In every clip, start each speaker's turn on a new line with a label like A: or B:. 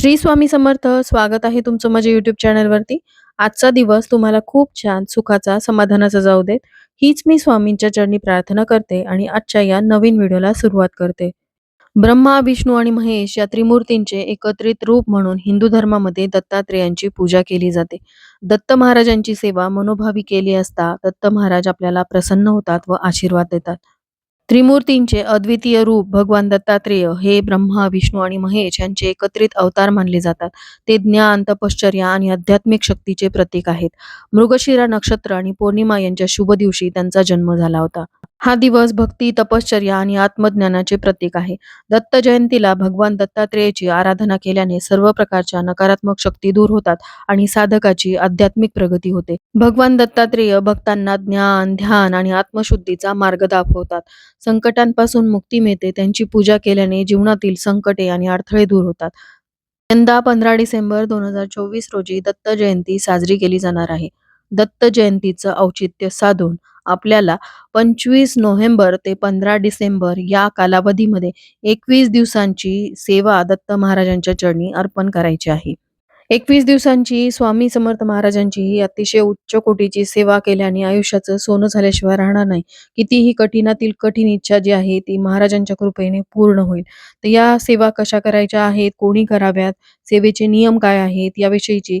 A: श्री स्वामी समर्थ. स्वागत आहे तुमचं माझ्या युट्यूब चॅनलवरती आजचा दिवस तुम्हाला खूप छान सुखाचा समाधानाचा जाऊ देत. हीच मी स्वामींच्या चरणी प्रार्थना करते आणि आजच्या या नवीन व्हिडिओला सुरुवात करते. ब्रह्मा विष्णू आणि महेश या त्रिमूर्तींचे एकत्रित रूप म्हणून हिंदू धर्मामध्ये दत्तात्रेयांची पूजा केली जाते. दत्त महाराजांची सेवा मनोभावी केली असता दत्त महाराज आपल्याला प्रसन्न होतात व आशीर्वाद देतात. त्रिमूर्तींचे अद्वितीय रूप भगवान दत्तात्रेय हे ब्रह्मा विष्णू आणि महेश यांचे एकत्रित अवतार मानले जातात. ते ज्ञान तपश्चर्या आणि आध्यात्मिक शक्तीचे प्रतीक आहेत. मृगशिरा नक्षत्र आणि पौर्णिमा यांच्या शुभ दिवशी त्यांचा जन्म झाला होता. हा दिवस भक्ती तपश्चर्या आणि आत्मज्ञानाचे प्रतीक आहे. दत्त जयंतीला भगवान दत्तात्रेयाची आराधना केल्याने सर्व प्रकारच्या नकारात्मक शक्ती दूर होतात आणि साधकाची आध्यात्मिक प्रगती होते. भगवान दत्तात्रेय भक्तांना ज्ञान ध्यान आणि आत्मशुद्धीचा मार्ग दाखवतात. संकटांपासून मुक्ती मिळते त्यांची पूजा केल्याने जीवनातील संकटे आणि अडथळे दूर होतात. यंदा पंधरा डिसेंबर दोन हजार चोवीस रोजी दत्त जयंती साजरी केली जाणार आहे. दत्त जयंतीचं औचित्य साधून आपल्याला पंचवीस नोव्हेंबर ते पंधरा डिसेंबर या कालावधीमध्ये एकवीस दिवसांची सेवा दत्त महाराजांच्या चरणी अर्पण करायची आहे. एकवीस दिवसांची स्वामी समर्थ महाराजांची ही अतिशय उच्च कोटीची सेवा केल्याने आयुष्याचं सोनं झाल्याशिवाय राहणार नाही. कितीही कठीणातील कठीण इच्छा जी आहे ती महाराजांच्या कृपेने पूर्ण होईल. तर या सेवा कशा करायच्या आहेत? कोणी कराव्यात? सेवेचे नियम काय आहेत? याविषयीची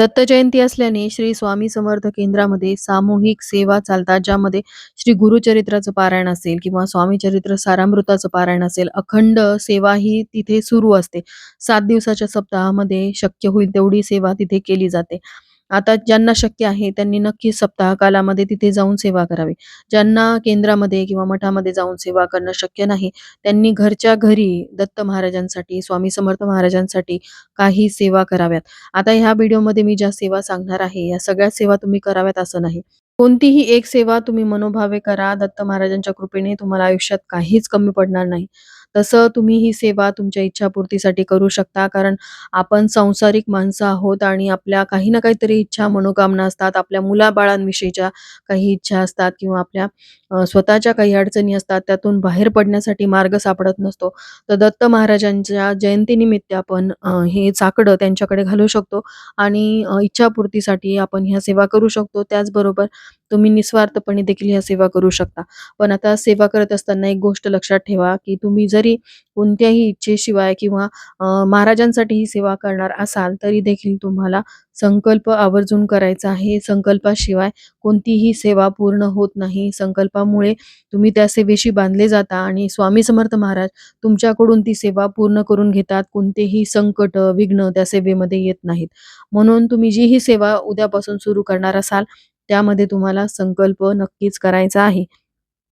A: दत्त जयंती असल्याने श्री स्वामी समर्थ केंद्रामध्ये सामूहिक सेवा चालतात ज्यामध्ये श्री गुरुचरित्राचं पारायण असेल किंवा स्वामी चरित्र सारामृताचं पारायण असेल अखंड सेवा ही तिथे सुरू असते. सात दिवसाच्या सप्ताहामध्ये शक्य होईल तेवढी सेवा तिथे केली जाते. आता ज्यांना शक्य आहे त्यांनी नक्की सप्ताह कालामध्ये तिथे जाऊन सेवा करावी. ज्यांना केंद्रामध्ये किंवा मठामध्ये जाऊन सेवा करणं शक्य नाही त्यांनी घरच्या घरी दत्त महाराजांसाठी स्वामी समर्थ महाराजांसाठी काही सेवा कराव्यात. आता ह्या व्हिडिओमध्ये मी ज्या सेवा सांगणार आहे या सगळ्या सेवा तुम्ही कराव्यात असं नाही. कोणतीही एक सेवा तुम्ही मनोभावे करा दत्त महाराजांच्या कृपेने तुम्हाला आयुष्यात काहीच कमी पडणार नाही. तसं तुम्ही ही सेवा तुमच्या इच्छापूर्तीसाठी करू शकता. कारण आपण सांसारिक माणसं आहोत आणि आपल्या काही ना काहीतरी इच्छा मनोकामना असतात. आपल्या मुलाबाळांविषयीच्या काही इच्छा असतात किंवा आपल्या स्वतःच्या काही अडचणी असतात त्यातून बाहेर पडण्यासाठी मार्ग सापडत नसतो. तर दत्त महाराजांच्या जयंतीनिमित्त आपण हे चाकडं त्यांच्याकडे घालू शकतो आणि इच्छापूर्तीसाठी आपण ह्या सेवा करू शकतो. त्याचबरोबर तुम्ही निस्वार्थपणे देखील ह्या सेवा करू शकता. पण आता सेवा करत असताना एक गोष्ट लक्षात ठेवा की तुम्ही जर कोणत्याही इच्छेशिवाय किंवा महाराजांसाठी ही सेवा करणार असाल तरी देखील तुम्हाला संकल्प आवर्जून करायचा आहे. संकल्पाशिवाय कोणतीही सेवा पूर्ण होत नाही. संकल्पामुळे तुम्ही त्या सेवेशी बांधले जाता आणि स्वामी समर्थ महाराज तुमच्याकडून ती सेवा पूर्ण करून घेतात. कोणतेही संकट विघ्न त्या सेवेमध्ये येत नाहीत. म्हणून तुम्ही जी ही सेवा उद्यापासून सुरू करणार असाल त्यामध्ये तुम्हाला संकल्प नक्कीच करायचा आहे.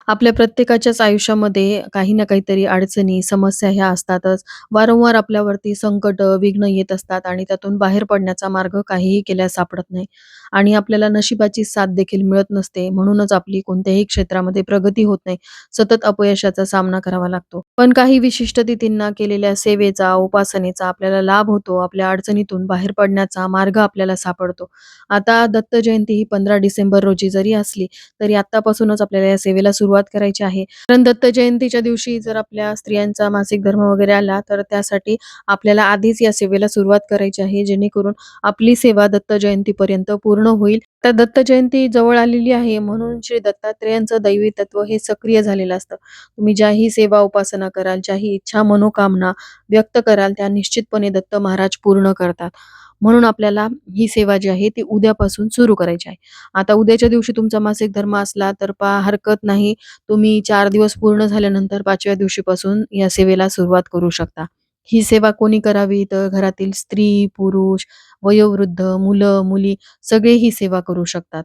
A: आपल्या प्रत्येकाच्याच आयुष्यामध्ये काही ना काहीतरी अडचणी, समस्या ह्या असतातच. वारंवार आपल्यावरती संकट, विघ्न येत असतात आणि त्यातून बाहेर पडण्याचा मार्ग काहीही केल्यास सापडत नाही आणि आपल्याला नशिबाची साथ देखील मिळत नसते. म्हणूनच आपली कोणत्याही क्षेत्रामध्ये प्रगती होत नाही. सतत अपयशाचा सामना करावा लागतो. पण काही विशिष्ट तिथींना केलेल्या सेवेचा, उपासनेचा आपल्याला लाभ होतो. आपल्या अडचणीतून बाहेर पडण्याचा मार्ग आपल्याला सापडतो. आता दत्त जयंती ही 15 डिसेंबर रोजी जरी असली, तरी आत्तापासूनच आपल्याला या सेवेला सुरू सुरुवात करायची आहे. कारण दत्त जयंतीच्या दिवशी जर आपल्या स्त्रियांचा मासिक धर्म वगैरे आला, तर त्यासाठी आपल्याला आधीच या सेवेला सुरुवात करायची आहे, जेणेकरून आपली सेवा दत्त जयंतीपर्यंत पूर्ण होईल. तर दत्त जयंती जवळ आलेली आहे, म्हणून श्री दत्तात्रेयांचं दैवी तत्व हे सक्रिय झालेलं असतं. तुम्ही ज्याही सेवा, उपासना कराल, ज्याही इच्छा, मनोकामना व्यक्त कराल, त्या निश्चितपणे दत्त महाराज पूर्ण करतात. म्हणून आपल्याला ही सेवा जी आहे ती उद्यापासून सुरू करायची आहे. आता उद्याच्या दिवशी तुमचा मासिक धर्म असला तर पा हरकत नाही. तुम्ही चार दिवस पूर्ण झाल्यानंतर पाचव्या दिवशीपासून या सेवेला सुरुवात करू शकता. ही सेवा कोणी करावी? तर घरातील स्त्री, पुरुष, वयोवृद्ध, मुलं, मुली सगळे ही सेवा करू शकतात.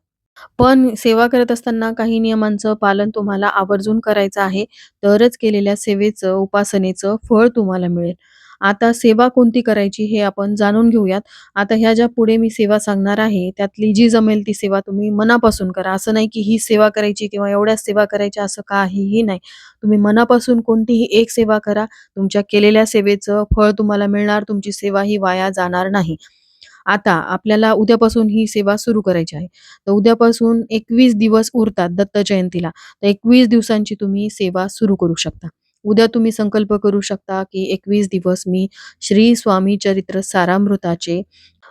A: पण सेवा करत असताना काही नियमांचं पालन तुम्हाला आवर्जून करायचं आहे. तरच केलेल्या सेवेचं, उपासनेचं फळ तुम्हाला मिळेल. आता सेवा कोणती करायची हे आपण जाणून घेऊयात. आता ह्या ज्या पुढे मी सेवा सांगणार आहे, त्यातली जी जमेल ती सेवा तुम्ही मनापासून करा. असं नाही की ही सेवा करायची किंवा एवढ्याच सेवा करायच्या असं काहीही नाही. तुम्ही मनापासून कोणतीही एक सेवा करा. तुमच्या केलेल्या सेवेचं फळ तुम्हाला मिळणार. तुमची सेवा ही वाया जाणार नाही. आता आपल्याला उद्यापासून ही सेवा सुरू करायची आहे. तर उद्यापासून 21 दिवस उरतात दत्त जयंतीला. तर 21 दिवसांची तुम्ही सेवा सुरू करू शकता. उद्या तुम्ही संकल्प करू शकता, की 21 दिवस मी श्री स्वामी चरित्र सारामृताचे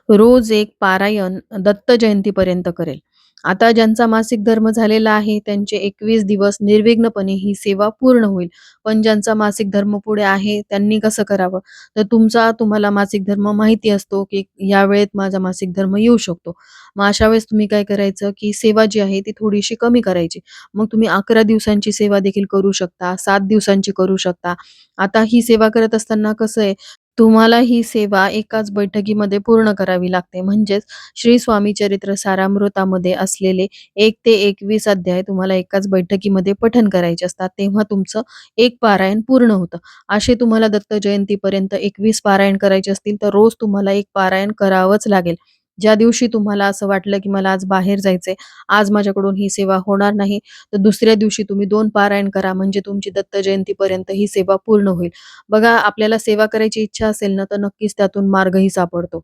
A: रोज एक पारायण दत्त जयंतीपर्यंत करेल. आता ज्यांचा मासिक धर्म झालेला आहे, त्यांचे 21 दिवस निर्विघ्नपणे ही सेवा पूर्ण होईल. पण ज्यांचा मासिक धर्म पुढे आहे, त्यांनी कसं करावं? तर तुमचा तुम्हाला मासिक धर्म माहिती असतो, की या वेळेत माझा मासिक धर्म येऊ शकतो. मग अशा वेळेस तुम्ही काय करायचं, की सेवा जी आहे ती थोडीशी कमी करायची. मग तुम्ही 11 दिवसांची सेवा देखील करू शकता, सात दिवसांची करू शकता. आता ही सेवा करत असताना कसं आहे, तुम्हाला ही सेवा एकाच बैठकीमध्ये पूर्ण करावी लागते. म्हणजेच श्री स्वामी चरित्र सारामृतामध्ये असलेले एक ते 21 अध्याय तुम्हाला एकाच बैठकीमध्ये पठन करायचे असतात. तेव्हा तुमचं एक पारायण पूर्ण होतं. असे तुम्हाला दत्त जयंतीपर्यंत 21 पारायण करायचे असतील, तर रोज तुम्हाला एक पारायण करावंच लागेल. ज्या दिवशी तुम्हाला असं वाटलं, की मला आज बाहेर जायचंय, आज माझ्याकडून ही सेवा होणार नाही, तर दुसऱ्या दिवशी तुम्ही दोन पारायण करा. म्हणजे तुमची दत्त जयंतीपर्यंत ही सेवा पूर्ण होईल. बघा आपल्याला सेवा करायची इच्छा असेल ना, तर नक्कीच त्यातून मार्गही सापडतो.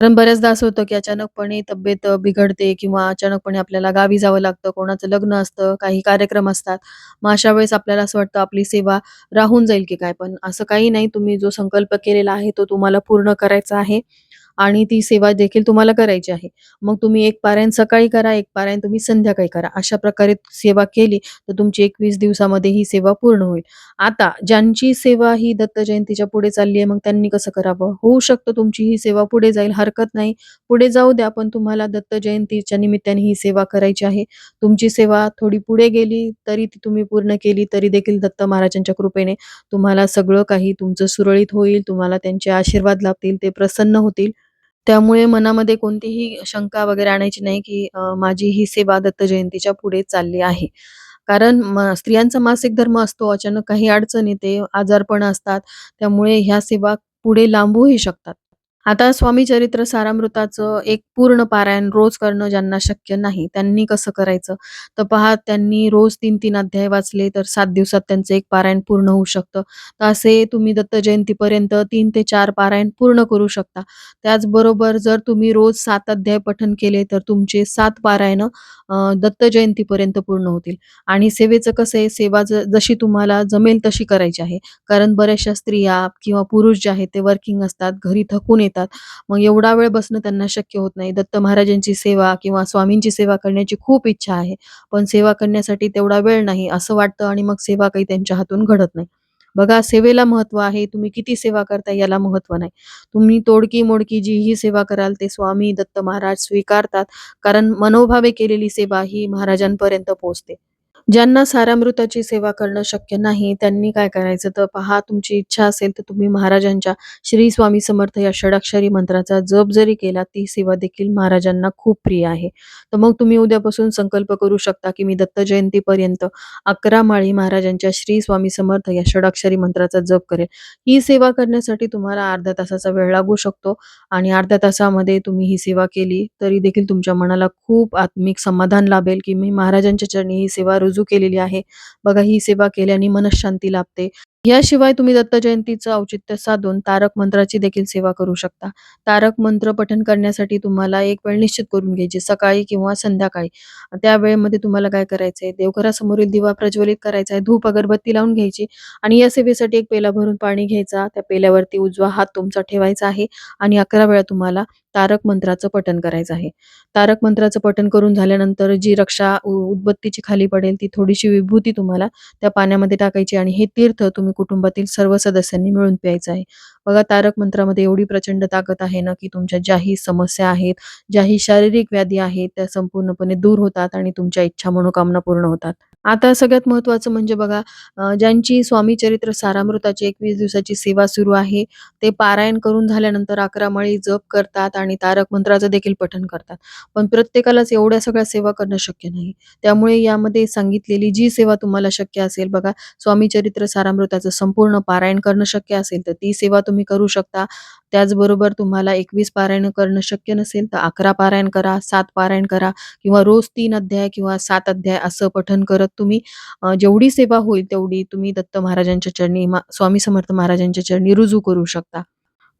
A: कारण बऱ्याचदा असं होतं, की अचानकपणे तब्येत बिघडते किंवा अचानकपणे आपल्याला गावी जावं लागतं, कोणाचं लग्न असतं, काही कार्यक्रम असतात. मग अशा वेळेस आपल्याला असं वाटतं आपली सेवा राहून जाईल की काय? पण असं काही नाही. तुम्ही जो संकल्प केलेला आहे, तो तुम्हाला पूर्ण करायचा आहे आणि ती सेवा देखील तुम्हाला करायची आहे. मग तुम्ही एक पारायण सकाळी करा, एक पारायण तुम्ही संध्याकाळी करा. अशा प्रकारे सेवा केली, तर तुमची 21 दिवसामध्ये ही सेवा पूर्ण होईल. आता ज्यांची सेवा ही दत्त जयंतीच्या पुढे चालली आहे, मग त्यांनी कसं करावं? होऊ शकतं तुमची ही सेवा पुढे जाईल, हरकत नाही. पुढे जाऊ द्या, पण तुम्हाला दत्त जयंतीच्या निमित्ताने ही सेवा करायची आहे. तुमची सेवा थोडी पुढे गेली, तरी ती तुम्ही पूर्ण केली, तरी देखील दत्त महाराजांच्या कृपेने तुम्हाला सगळं काही तुमचं सुरळीत होईल. तुम्हाला त्यांचे आशीर्वाद लाभतील, ते प्रसन्न होतील. त्यामुळे मनामध्ये कोणतीही शंका वगैरे आणायची नाही, की अ, माझी ही सेवा दत्त जयंतीच्या पुढे चालली आहे. कारण म स्त्रियांचा मासिक धर्म असतो, अचानक काही अडचण येते, आजारपण असतात, त्यामुळे ह्या सेवा पुढे लांबूही शकतात. आता स्वामी चरित्र सारामृताचं एक पूर्ण पारायण रोज करणं ज्यांना शक्य नाही, त्यांनी कसं करायचं? तर पहा त्यांनी रोज 3-3 अध्याय वाचले, तर सात दिवसात त्यांचं एक पारायण पूर्ण होऊ शकतं. तर असे तुम्ही दत्त जयंतीपर्यंत तीन ते चार पारायण पूर्ण करू शकता. त्याचबरोबर जर तुम्ही रोज सात अध्याय पठन केले, तर तुमचे सात पारायण दत्त जयंतीपर्यंत पूर्ण होतील. आणि सेवेचं कसं आहे, सेवा ज जशी तुम्हाला जमेल तशी करायची आहे. कारण बऱ्याचशा स्त्रिया किंवा पुरुष जे आहेत ते वर्किंग असतात, घरी थकून येतात. मग एवढा वेळ बसणं त्यांना शक्य होत नाही. दत्त महाराजांची सेवा किंवा स्वामींची सेवा करण्याची खूप इच्छा आहे. पण सेवा करण्यासाठी तेवढा वेळ नाही असं वाटतं आणि मग सेवा काही त्यांच्या हातून घडत नाही. बघा सेवेला महत्त्व आहे. तुम्ही किती सेवा करताय याला महत्त्व नाही. तुम्ही तोडकी-मोडकी जी ही सेवा कराल ते स्वामी दत्त महाराज स्वीकारतात. कारण मनोभावे केलेली सेवा ही महाराजांपर्यंत पोहोचते. ज्यांना सारामृताची सेवा करणं शक्य नाही, त्यांनी काय करायचं? तर पहा तुमची इच्छा असेल, तर तुम्ही महाराजांच्या श्री स्वामी समर्थ या षडाक्षरी मंत्राचा जप जरी केला, ती सेवा देखील महाराजांना खूप प्रिय आहे. तर मग तुम्ही उद्यापासून संकल्प करू शकता, की मी दत्त जयंतीपर्यंत 11 माळी महाराजांच्या श्री स्वामी समर्थ या षडाक्षरी मंत्राचा जप करेल. ही सेवा करण्यासाठी तुम्हाला अर्ध्या तासाचा वेळ लागू शकतो आणि अर्ध्या तासामध्ये तुम्ही ही सेवा केली, तरी देखील तुमच्या मनाला खूप आत्मिक समाधान लाभेल, की मी महाराजांच्या चरणी ही सेवा रुजू केलेली आहे. बघा ही सेवा केल्याने मनशांती लाभते. याशिवाय तुम्ही दत्त जयंतीचं औचित्य साधून तारक मंत्राची देखील सेवा करू शकता. तारक मंत्र पठण करण्यासाठी तुम्हाला एक वेळ निश्चित करून घ्यायची, सकाळी किंवा संध्याकाळी. त्या वेळेमध्ये तुम्हाला काय करायचंय, देवघरासमोरील दिवा प्रज्वलित करायचा आहे, धूप अगरबत्ती लावून घ्यायची आणि या सेवेसाठी एक पेला भरून पाणी घ्यायचा. त्या पेल्यावरती उजवा हात तुमचा ठेवायचा आहे आणि 11 वेळा तुम्हाला तारक मंत्राचं पठण करायचं आहे. तारक मंत्राचं पठण करून झाल्यानंतर जी रक्षा उदबत्तीची खाली पडेल, ती थोडीशी विभूती तुम्हाला त्या पाण्यामध्ये टाकायची आणि हे तीर्थ तुम्ही कुटुंबातील सर्व सदस्यांनी मिळून प्यायचं आहे. बघा तारक मंत्रामध्ये एवढी प्रचंड ताकद आहे ना, की तुमच्या ज्याही समस्या आहेत, ज्याही शारीरिक व्याधी आहेत, त्या संपूर्णपणे दूर होतात आणि तुमच्या इच्छा, मनोकामना पूर्ण होतात. आता सगळ्यात महत्त्वाचं म्हणजे बघा अ, ज्यांची स्वामी चरित्र सारामृताची 21 दिवसाची सेवा सुरू आहे, ते पारायण करून झाल्यानंतर 11 माळी जप करतात आणि तारक मंत्राचं देखील पठण करतात. पण प्रत्येकालाच एवढ्या सगळ्या सेवा करणं शक्य नाही. त्यामुळे यामध्ये सांगितलेली जी सेवा तुम्हाला शक्य असेल बघा, स्वामी चरित्र सारामृताचं संपूर्ण पारायण करणं शक्य असेल, तर ती सेवा तुम्ही करू शकता. त्याचबरोबर तुम्हाला 21 पारायण करणं शक्य नसेल, तर 11 पारायण करा, 7 पारायण करा किंवा रोज 3 अध्याय किंवा 7 अध्याय असं पठण करत तुम्ही जेवढी सेवा होईल तेवढी तुम्ही दत्त महाराजांच्या चरणी मा स्वामी समर्थ महाराजांच्या चरणी रुजू करू शकता.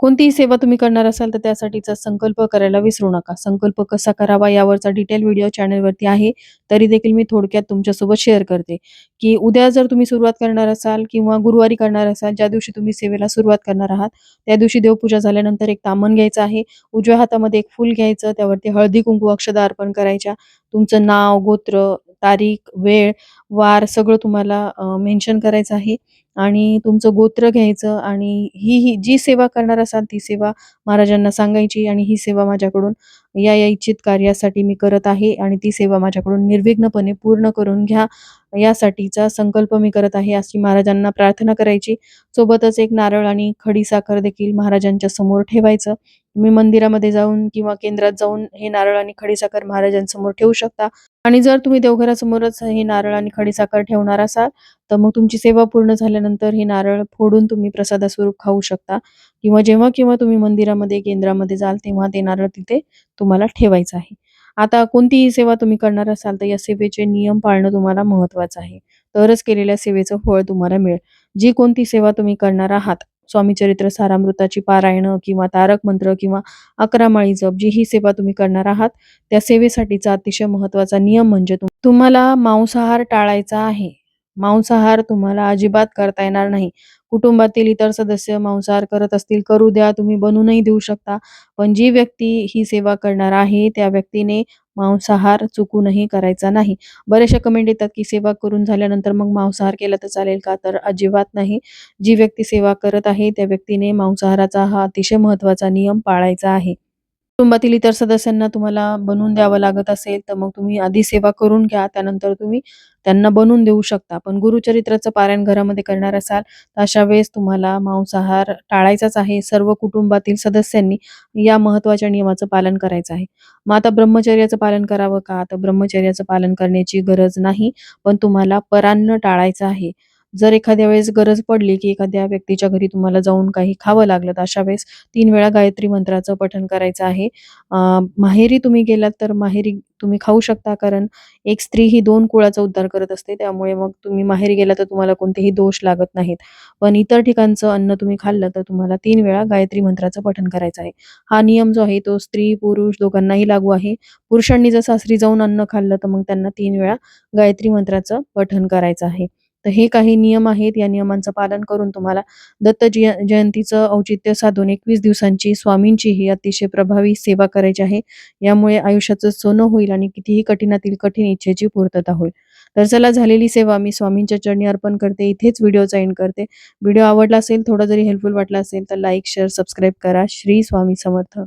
A: कोणतीही सेवा तुम्ही करणार असाल तर त्यासाठीचा संकल्प करायला विसरू नका. संकल्प कसा करावा यावरचा डिटेल व्हिडिओ चॅनलवरती आहे. तरी देखील मी थोडक्यात तुमच्यासोबत शेअर करते, की उद्या जर तुम्ही सुरुवात करणार असाल किंवा गुरुवारी करणार असाल, ज्या दिवशी तुम्ही सेवेला सुरुवात करणार आहात, त्या दिवशी देवपूजा झाल्यानंतर एक तामन घ्यायचं आहे. उजव्या हातामध्ये एक फूल घ्यायचं, त्यावरती हळदी-कुंकू अक्षदा अर्पण करायच्या. तुमचं नाव, गोत्र, तारीख, वेळ, वार सगळं तुम्हाला मेन्शन करायचं आहे. आणि तुमचं गोत्र घ्यायचं आणि ही ही जी सेवा करणार असाल ती सेवा महाराजांना सांगायची आणि ही सेवा माझ्याकडून या या इच्छित कार्यासाठी मी करत आहे आणि ती सेवा माझ्याकडून निर्विघ्नपणे पूर्ण करून घ्या. यासाठीचा संकल्प मी करत आहे अशी महाराजांना प्रार्थना करायची. सोबतच एक नारळ आणि खडी साखर देखील महाराजांच्या समोर ठेवायचं. तुम्ही मंदिरामध्ये जाऊन किंवा केंद्रात जाऊन हे नारळ आणि खडी साखर महाराजांसमोर ठेवू शकता. आणि जर तुम्ही देवघरासमोरच हे नारळ आणि खडी साखर ठेवणार असाल तर मग तुमची सेवा पूर्ण झाल्यानंतर हे नारळ फोडून तुम्ही प्रसादास्वरूप खाऊ शकता किंवा जेव्हा किंवा तुम्ही मंदिरामध्ये केंद्रामध्ये जाल तेव्हा ते नारळ तिथे तुम्हाला ठेवायचं आहे. आता कोणतीही सेवा तुम्ही करणार असाल तर या सेवेचे नियम पाळणं तुम्हाला महत्वाचं आहे. तरच केलेल्या सेवेचं फळ तुम्हाला मिळेल. जी कोणती सेवा तुम्ही करणार आहात, स्वामी चरित्र सारामृताची पारायणं किंवा तारक मंत्र किंवा 11 माळी जप जी ही सेवा तुम्ही करणार आहात, त्या सेवेसाठीचा अतिशय महत्त्वाचा नियम म्हणजे तुम्हाला मांसाहार टाळायचा आहे. मांसाहार तुम्हाला अजिबात करता येणार नाही. कुटुंबातील इतर सदस्य मांसाहार करत असतील, करू द्या, तुम्ही बनवूनही देऊ शकता. पण जी व्यक्ती ही सेवा करणार आहे, त्या व्यक्तीने मांसाहार चुकूनही करायचा नाही. बऱ्याचशा कमेंट येतात, की सेवा करून झाल्यानंतर मग मांसाहार केला तर चालेल का? तर अजिबात नाही. जी व्यक्ती सेवा करत आहे, त्या व्यक्तीने मांसाहाराचा हा अतिशय महत्त्वाचा नियम पाळायचा आहे. कुटुंबातील इतर सदस्यांना तुम्हाला बनवून द्यावं लागत असेल, तर मग तुम्ही आधी सेवा करून घ्या. त्यानंतर तुम्ही त्यांना बनवून देऊ शकता. पण गुरुचरित्राचं पारायण घरामध्ये करणार असाल, तर अशा वेळेस तुम्हाला मांसाहार टाळायचाच आहे. सर्व कुटुंबातील सदस्यांनी या महत्त्वाच्या नियमाचं पालन करायचं आहे. मग आता ब्रह्मचर्याचं पालन करावं का? तर ब्रह्मचर्याचं पालन करण्याची गरज नाही, पण तुम्हाला परान्न टाळायचं आहे. जर एखाद्या वेळेस गरज पडली, की एखाद्या व्यक्तीच्या घरी तुम्हाला जाऊन काही खावं लागलं, तर अशा वेळेस तीन वेळा गायत्री मंत्राचं पठण करायचं आहे. माहेरी तुम्ही गेलात तर माहेरी तुम्ही खाऊ शकता, कारण एक स्त्री ही दोन कुळाचा उद्धार करत असते. त्यामुळे मग तुम्ही माहेरी गेला तर तुम्हाला कोणतेही दोष लागत नाहीत. पण इतर ठिकाणचं अन्न तुम्ही खाल्लं तर तुम्हाला तीन वेळा गायत्री मंत्राचं पठण करायचं आहे. हा नियम जो आहे तो स्त्री-पुरुष दोघांनाही लागू आहे. पुरुषांनी जर सासरी जाऊन अन्न खाल्लं, तर मग त्यांना तीन वेळा गायत्री मंत्राचं पठण करायचं आहे. तर हे काही नियम आहेत. या नियमांचं पालन करून तुम्हाला दत्त जय जयंतीचं औचित्य साधून 21 दिवसांची स्वामींची ही अतिशय प्रभावी सेवा करायची आहे. यामुळे आयुष्याचं सोनं होईल आणि कितीही कठीणातील कठीण इच्छेची पूर्तता होईल. तर चला झालेली सेवा मी स्वामींच्या चरणी अर्पण करते. इथेच व्हिडिओचा एंड करते. व्हिडिओ आवडला असेल, थोडा जरी हेल्पफुल वाटला असेल, तर लाईक, शेअर, सबस्क्राईब करा. श्री स्वामी समर्थ.